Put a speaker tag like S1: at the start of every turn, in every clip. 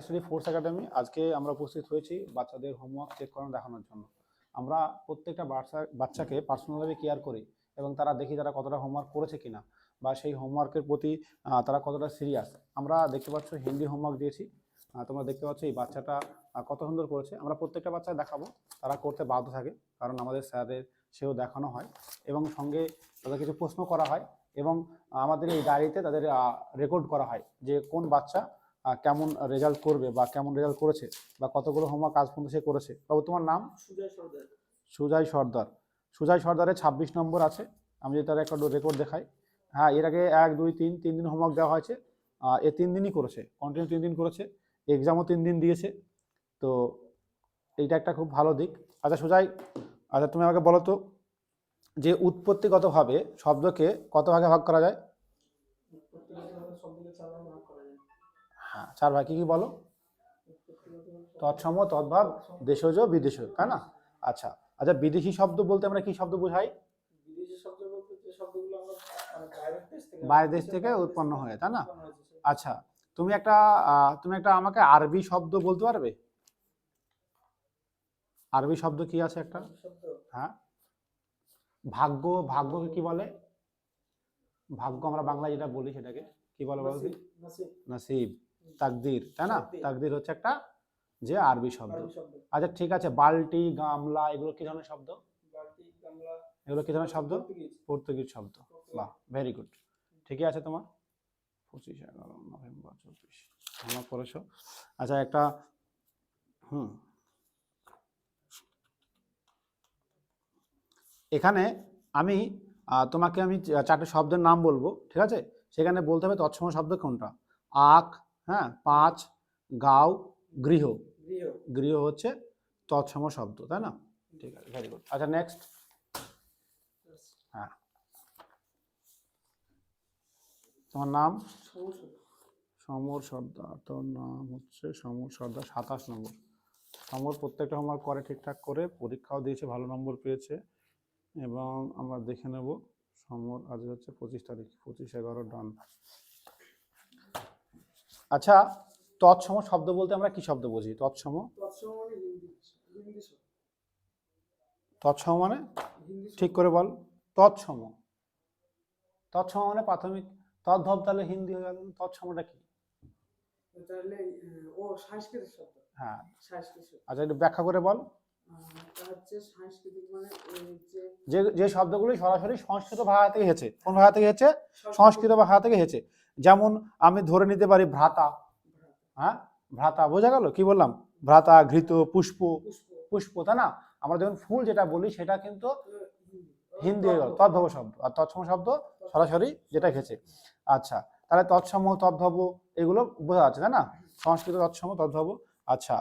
S1: Study force academy আজকে আমরা উপস্থিত হয়েছি বাচ্চাদের হোমওয়ার্ক চেক করানো দেখানোর জন্য। আমরা প্রত্যেকটা বাচ্চা, বাচ্চাকে পার্সোনালি কেয়ার করি এবং তারা দেখি তারা কতটা হোমওয়ার্ক করেছে কিনা বা সেই হোমওয়ার্কের প্রতি তারা কতটা সিরিয়াস আমরা দেখতে পাচ্ছ হিন্দি হোমওয়ার্ক দিয়েছি। তোমরা দেখতে পাচ্ছ এই বাচ্চাটা কত সুন্দর করেছে। আমরা প্রত্যেকটা বাচ্চা দেখাবো, তারা করতে বাধ্য থাকে, কারণ আমাদের স্যারের সেও দেখানো হয় এবং সঙ্গে তাদের কিছু প্রশ্ন করা হয় এবং আমাদের এই ডায়েরিতে তাদের রেকর্ড করা হয় যে কোন বাচ্চা কেমন রেজাল্ট করবে বা কেমন রেজাল্ট করেছে বা কতগুলো হোমওয়ার্ক আজ পর্যন্ত সে করেছে। বাবু তোমার নাম?
S2: সুজয় সর্দার।
S1: সুজয় সর্দার। সুজয় সর্দারের ছাব্বিশ নম্বর আছে। আমি যদি তার একটা রেকর্ড দেখাই। হ্যাঁ এর আগে এক দুই তিন তিন দিন হোমওয়ার্ক দেওয়া হয়েছে। এ তিন দিনই করেছে। কন্টিনিউ তিন দিন করেছে। এক্সামও তিন দিন দিয়েছে। তো এইটা একটা খুব ভালো দিক। আচ্ছা সুজয় আচ্ছা তুমি আমাকে বলো তো যে উৎপত্তিগতভাবে শব্দকে কত ভাগে ভাগ করা যায়?
S2: চার ভাগ
S1: কি কি বলো? তৎসম তদ্ভাব দেশজ বিদেশ তাই না? আচ্ছা আচ্ছা বিদেশি শব্দ বলতে আমরা কি শব্দ বোঝাই?
S2: মানে বাইরের দেশ থেকে
S1: উৎপন্ন হয় তাই না? আচ্ছা তুমি একটা তুমি একটা আমাকে আরবি শব্দ বলতে পারবে? আরবি শব্দ কি আছে একটা? হ্যাঁ। ভাগ্য ভাগ্যকে কি বলে? ভাগ্য আমরা বাংলায় যেটা বলি সেটাকে কি বলে বলো
S2: নাসিব, নাসিব,
S1: নসিব। তাকদির তাই না?
S2: তাকদির।
S1: হচ্ছে একটা যে আরবি শব্দ। আচ্ছা ঠিক আছে বালতি গামলা এগুলো কি ধরনের শব্দ? এগুলো কি ধরনের শব্দ?
S2: পর্তুগিজ,
S1: শব্দ। বাহ ভেরি গুড ঠিকই আছে তোমার? পঁচিশ এগারো নভেম্বর চব্বিশ। আমার আচ্ছা একটা হুম। এখানে আমি তোমাকে আমি চারটে শব্দের নাম বলব ঠিক আছে? সেখানে বলতে হবে তৎসম শব্দ কোনটা? আখ হ্যাঁ পাঁচ গাও গৃহ।
S2: গৃহ।
S1: হচ্ছে তৎসম শব্দ তাই না? ঠিক আছে ভেরি গুড আচ্ছা নেক্সট হ্যাঁ। তোমার নাম? সমর সর্দার তোর নাম হচ্ছে সমর সর্দার সাতাশ নম্বর। সমর প্রত্যেকটা হোমওয়ার্ক করে ঠিকঠাক করে পরীক্ষাও দিয়েছে ভালো নম্বর পেয়েছে। এবং আমরা দেখে নেব সমর আজ হচ্ছে পঁচিশ তারিখ পঁচিশ এগারো ডান আচ্ছা তৎসম শব্দ বলতে আমরা কি শব্দ বুঝি? তৎসম?
S2: তৎসম মানে
S1: মানে? ঠিক করে বল। তৎসম। তৎসম মানে প্রাথমিক তদ্ভব তাহলে হিন্দি হয়ে গেল তৎসমটা কি?
S2: তাহলে ও সাংস্কৃতিক
S1: হ্যাঁ। আচ্ছা একটু ব্যাখ্যা করে বল।
S2: যে
S1: যে শব্দগুলি সরাসরি সংস্কৃত ভাষা থেকে এসেছে কোন ভাষা থেকে এসেছে সংস্কৃত ভাষা থেকে এসেছে যেমন আমি ধরে নিতে পারি ভ্রাতা। হ্যাঁ? ভ্রাতা, বোঝা গেল? কি বললাম? ভ্রাতা, ঘৃত, পুষ্প।
S2: পুষ্প,
S1: তাই না? আমরা যখন ফুল যেটা বলি, সেটা কিন্তু
S2: হিন্দি
S1: হয়ে গেল, তদ্ভব শব্দ। আর তৎসম শব্দ সরাসরি যেটা এসেছে আচ্ছা তাহলে তৎসম, তদ্ভব, এগুলো বোঝা যাচ্ছে, তাই না? সংস্কৃত তৎসম, তদ্ভব আচ্ছা।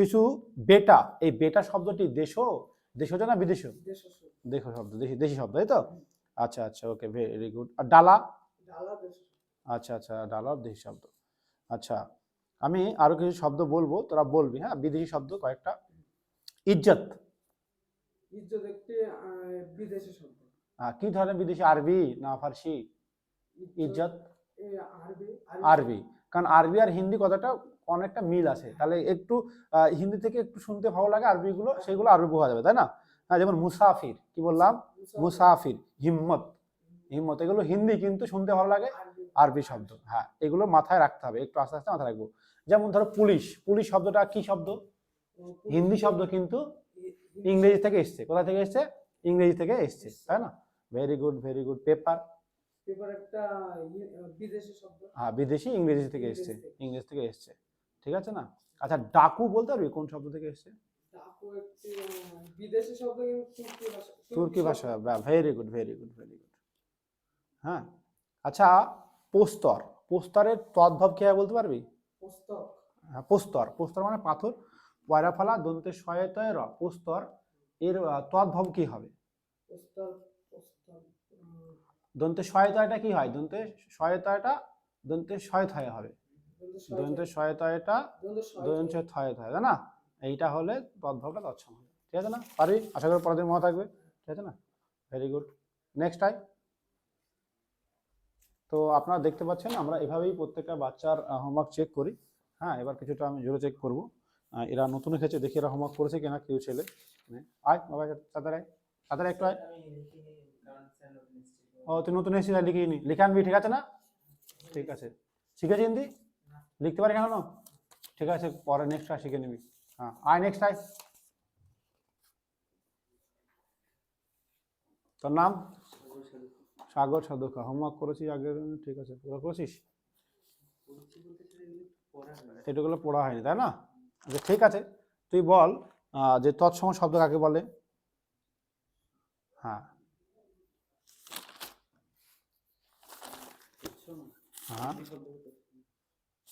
S1: কিছু বেটা এই বেটা শব্দটি দেশ দেশজ না বিদেশ
S2: দেশ শব্দ
S1: দেশ দেশি দেশি শব্দ তাই তো? আচ্ছা আচ্ছা ওকে ভেরি গুড আর ডালা?
S2: দেশ।
S1: আচ্ছা আচ্ছা ডালা দেশি শব্দ। আচ্ছা আমি আরও কিছু শব্দ বলব তোরা বলবি হ্যাঁ? বিদেশি শব্দ কয়েকটা। ইজ্জত।
S2: ইজ্জত একটি বিদেশি শব্দ।
S1: আহ, কি ধরনের বিদেশি? আরবি না ফার্সি? ইজ্জত
S2: আরবি
S1: আরবি। কারণ আরবি আর হিন্দি কথাটা অনেকটা মিল আছে। তাহলে একটু হিন্দি থেকে একটু শুনতে ভালো লাগে আরবিগুলো সেগুলো আরবি বোঝা যাবে তাই না? হ্যাঁ যেমন মুসাফির কি বললাম? মুসাফির। হিম্মত। হিম্মত এগুলো হিন্দি কিন্তু শুনতে ভালো লাগে
S2: আরবি।
S1: শব্দ হ্যাঁ এগুলো মাথায় রাখতে হবে একটু আস্তে আস্তে মাথায় রাখব। যেমন ধরো পুলিশ পুলিশ শব্দটা কি শব্দ? হিন্দি শব্দ কিন্তু ইংরেজি থেকে এসছে কোথা থেকে এসছে? ইংরেজি থেকে এসছে তাই না? Very good very good paper
S2: paper একটা বিদেশি শব্দ।
S1: হ্যাঁ বিদেশি ইংরেজি থেকে এসছে। ইংরেজি থেকে এসছে। ঠিক আছে না? আচ্ছা ডাকু বলতে পারবি? কোন শব্দ থেকে এসছে?
S2: বিদেশি শব্দ তুর্কি ভাষা
S1: very good very good very good হ্যাঁ? আচ্ছা পোস্তর। পোস্তরের তদ্ভব কি হয় বলতে পারবি? হ্যাঁ পোস্তর। পোস্তর মানে পাথর। পয়রা ফেলা দন্তের সহায়তায় র পোস্তর এর তদ্ভব কি হবে? দন্তের সহায়তাটা কি হয়? দন্তের সহায়তাটা দন্তের সহায়তায় হবে। দন্তের
S2: দ্বন্দ্ব ছয়
S1: দন্তের সহায়তায়। তাই না? এইটা হলে তদ্ভবটা তৎসম হবে। ঠিক আছে না? পারি? আশা করি পরের দিন মনে থাকবে। ঠিক আছে না? ভেরি গুড নেক্সট আই তো আপনারা দেখতে পাচ্ছেন আমরা এভাবেই প্রত্যেকটা বাচ্চার হোমওয়ার্ক চেক করি। হ্যাঁ এবার কিছুটা আমি জোরে চেক করব। এরা নতুন এসেছে দেখি এরা হোমওয়ার্ক করেছে কিনা কেউ ছেলে। আয় বাবা তাড়াতাড়ি আয়, একটু আয়। ও তুই নতুন এসেছিস লিখিয়ে নি লিখে আনবি ঠিক আছে না? ঠিক আছে। শিখেছি হিন্দি লিখতে পারি এখনও? ঠিক আছে, পরে নেক্সট আর শিখে নিবি। হ্যাঁ আয় নেক্সট আয় তোর নাম? সাগর সাধুকা। হোমওয়ার্ক করেছিস আগের ঠিক আছে পুরো করেছিস? এটুকুলো পড়া হয়নি, তাই না? আচ্ছা ঠিক আছে, তুই বল যে তৎসম শব্দ কাকে বলে? হ্যাঁ। হ্যাঁ।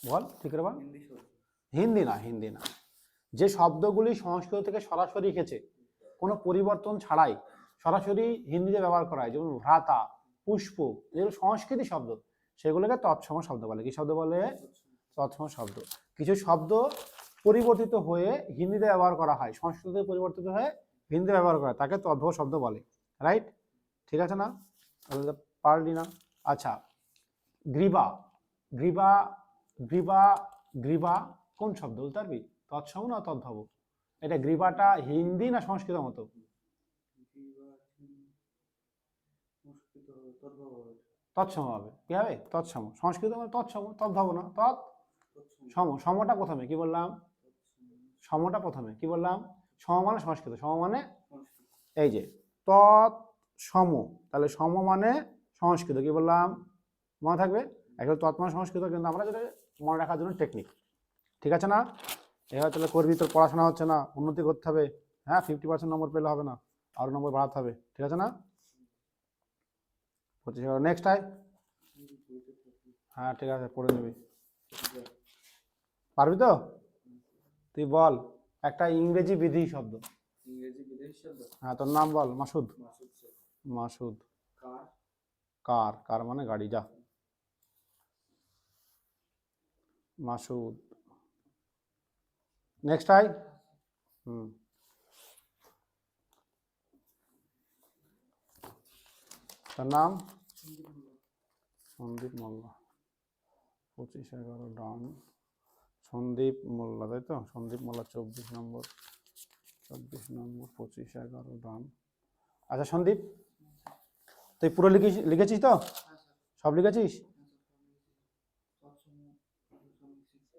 S1: বল ঠিক বল। হিন্দি না হিন্দি না। যে শব্দগুলি সংস্কৃত থেকে সরাসরি এসেছে কোনো পরিবর্তন ছাড়াই সরাসরি হিন্দিতে ব্যবহার করা হয় যেমন ভ্রাতা পুষ্প যেগুলো সংস্কৃতি শব্দ। সেগুলোকে তৎসম শব্দ বলে। কি শব্দ বলে? তৎসম শব্দ। কিছু শব্দ পরিবর্তিত হয়ে হিন্দিতে ব্যবহার করা হয় সংস্কৃতে পরিবর্তিত হয়ে হিন্দিতে ব্যবহার করা হয় তাকে তদ্ভব শব্দ বলে। রাইট ঠিক আছে না? পারলি না। আচ্ছা গ্রীবা। গ্রীবা গ্রীবা গ্রীবা, কোন শব্দ? বলতে পারবি তৎসম না তদ্ভব? এটা গ্রীবাটা হিন্দি না সংস্কৃত মতো? তৎসম হবে। কি হবে? তৎসম। সংস্কৃত মানে তৎসম, তদ্ভব না, তৎ সম। সমটা প্রথমে কি বললাম? সমটা প্রথমে কি বললাম? সম মানে সংস্কৃত, সম মানে এই যে তৎ সম তাহলে সম মানে সংস্কৃত, কি বললাম? মনে থাকবে? একদম তৎ মানে সংস্কৃত, কিন্তু আমরা যেটা মনে রাখার জন্য টেকনিক ঠিক আছে না? এবার তাহলে করবি তোর পড়াশোনা হচ্ছে না উন্নতি করতে হবে। হ্যাঁ ফিফটি পার্সেন্ট নম্বর পেলে হবে না আরও নম্বর বাড়াতে হবে। ঠিক আছে না? পঁচিশ নেক্সট আয়। হ্যাঁ ঠিক আছে পড়ে নিবি। পারবি তো? তুই বল একটা ইংরেজি বিধি শব্দ। হ্যাঁ তোর নাম বল মাসুদ।
S2: মাসুদ
S1: মাসুদ।
S2: কার?
S1: কার কার মানে গাড়ি যা। মাসুদ। Next I hmm. তার নাম? সন্দীপ মোল্লা। পঁচিশ এগারো ডান। সন্দীপ মোল্লা তাই তো? সন্দীপ মোল্লা চব্বিশ নম্বর। চব্বিশ নম্বর পঁচিশ এগারো ডান। আচ্ছা সন্দীপ তুই পুরো লিখিস লিখেছিস তো? সব লিখেছিস?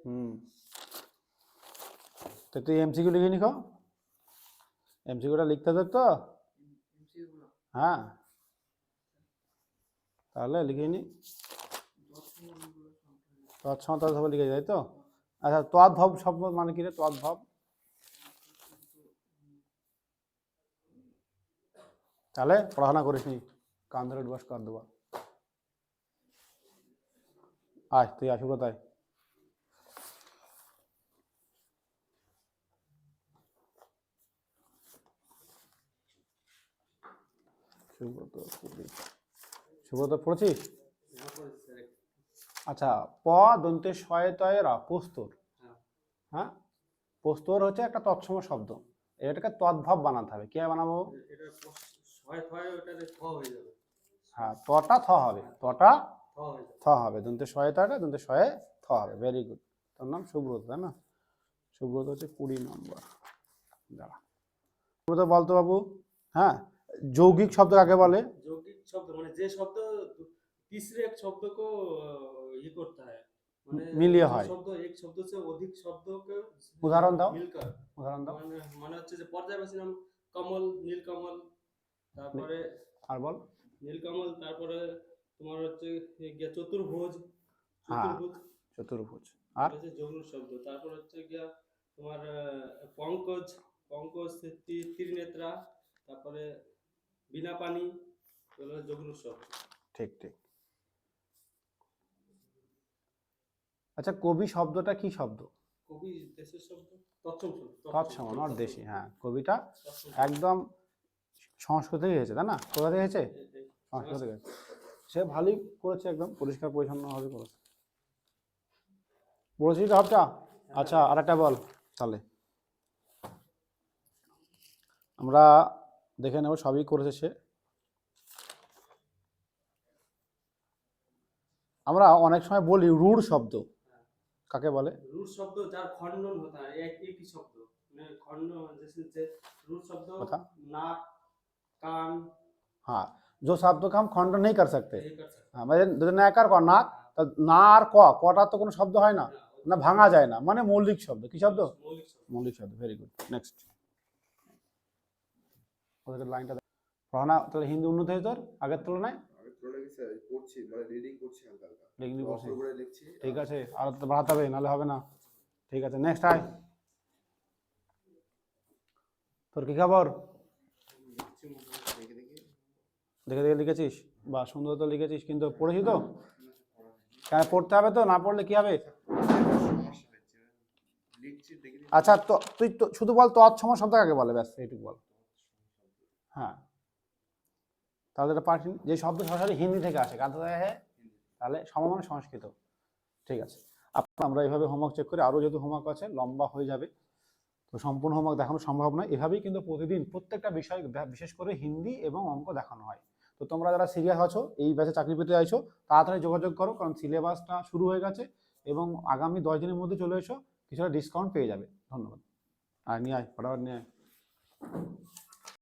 S1: হুম। তো তুই এমসিকিউ লিখে নিখো। এমসিকিউটা লিখতে দেখ তো। হ্যাঁ। তাহলে লিখে নি। তৎসম তৎভব লিখে যায় তো। আচ্ছা তদ্ভব শব্দ মানে কি রে? তদ্ভব তাহলে পড়াশোনা করিস নি। কান ধরে ডুবাস কর দেবা আয় তুই আসু কোথায়? সুব্রত পুরী। সুব্রত পড়েছিস? আচ্ছা প দন্তে শয়ে রা পোস্তর
S2: হ্যাঁ।
S1: পোস্তর হচ্ছে একটা তৎসম শব্দ। এটাকে তদ্ভব বানাতে হবে। কি বানাবো?
S2: হয়ে
S1: তটা থ হবে। তটা
S2: থ হয়ে যাবে।
S1: থ হবে। দন্তে শয়তাটা দন্তে শয়ে থ হবে। ভেরি গুড তোর নাম সুব্রত তাই না? সুব্রত হচ্ছে কুড়ি নম্বর। দাঁড়া। সুব্রত বলতো বাবু হ্যাঁ? যৌগিক শব্দ আগে বলে?
S2: যৌগিক শব্দ মানে যে শব্দ তিসরে এক শব্দকে ইয়ে করতে হয়। মানে
S1: মিলিয়ে হয়।
S2: শব্দ এক শব্দ সে অধিক শব্দকে
S1: উদাহরণ দাও। উদাহরণ দাও।
S2: মানে, মানে হচ্ছে যে পর্যায়বাসী নাম কমল নীলকমল তারপরে
S1: আর বল।
S2: নীলকমল তারপরে তোমার হচ্ছে গিয়া
S1: হ্যাঁ,
S2: চতুর্ভুজ।
S1: চতুর্ভুজ। আর?
S2: হচ্ছে যৌন শব্দ। তারপর হচ্ছে গিয়া তোমার পঙ্কজ পঙ্কজ ত্রিনেত্রা তারপরে বিনা পানি যৌন শব্দ
S1: ঠিক ঠিক। আচ্ছা কবি শব্দটা কি শব্দ?
S2: কবি দেশের শব্দ? তৎসম
S1: নট দেশি হ্যাঁ। কবিটা একদম সংস্কৃত থেকে হয়েছে তাই না? কোথা থেকে হয়েছে? সংস্কৃত থেকে সে ভালোই করেছে একদম পরিষ্কার পরিচ্ছন্নভাবে করেছে। বলেছিস তো হাফটা আচ্ছা আর একটা বল তাহলে। আমরা দেখে নেব সবই করেছে সে আমরা অনেক সময় বলি রূঢ় শব্দ কাকে বলে
S2: रूट शब्द যার খণ্ডন होता है एक एक ही शब्द মানে খণ্ড जैसे যে रूट शब्द
S1: बता।
S2: नाक कान
S1: हाँ जो शब्द को हम खंडन नहीं कर सकते
S2: नहीं कर सकते
S1: হ্যাঁ মানে যদি ন্যাকার ক নাক তা না আর ক কটা তো কোনো শব্দ হয় না না ভাঙা যায় না মানে মৌলিক শব্দ কি শব্দ
S2: মৌলিক শব্দ
S1: মৌলিক শব্দ ভেরি গুড নেক্সট ওদের লাইনটা পড়ানা তাহলে হিন্দি উন্নত হয়েছে তোর? আগের তুলনায়?
S3: মানে
S1: ঠিক আছে আর তো বাড়াতে হবে নাহলে হবে না। ঠিক আছে নেক্সট আয়। তোর কি খবর?
S3: দেখে দেখে
S1: লিখেছিস? বা সুন্দর তো লিখেছিস কিন্তু পড়েছি তো? কেন পড়তে হবে তো? না পড়লে কি হবে? আচ্ছা তো তুই তো শুধু বল তো তৎসম শব্দ কাকে বলে? ব্যাস এইটুকু বল। হ্যাঁ। তাহলে এটা পাঠ যে শব্দ সরাসরি হিন্দি থেকে আসে কার আসে তাহলে সমমান সংস্কৃত। ঠিক আছে। আপনার আমরা এভাবে হোমওয়ার্ক চেক করি। আরও যেহেতু হোমওয়ার্ক আছে, লম্বা হয়ে যাবে। তো সম্পূর্ণ হোমওয়ার্ক দেখানো সম্ভব নয়। এভাবেই কিন্তু প্রতিদিন প্রত্যেকটা বিষয় বিশেষ করে হিন্দি এবং অঙ্ক দেখানো হয়। তো তোমরা যারা সিরিয়াস আছো, এই ব্যাচে চাকরি পেতে চাইছো, তাড়াতাড়ি যোগাযোগ করো, কারণ সিলেবাসটা শুরু হয়ে গেছে এবং আগামী দশ দিনের মধ্যে চলে এসো, কিছুটা ডিসকাউন্ট পেয়ে যাবে। ধন্যবাদ। আর নিয়ে আয়, ফটাফট নিয়ে আয়।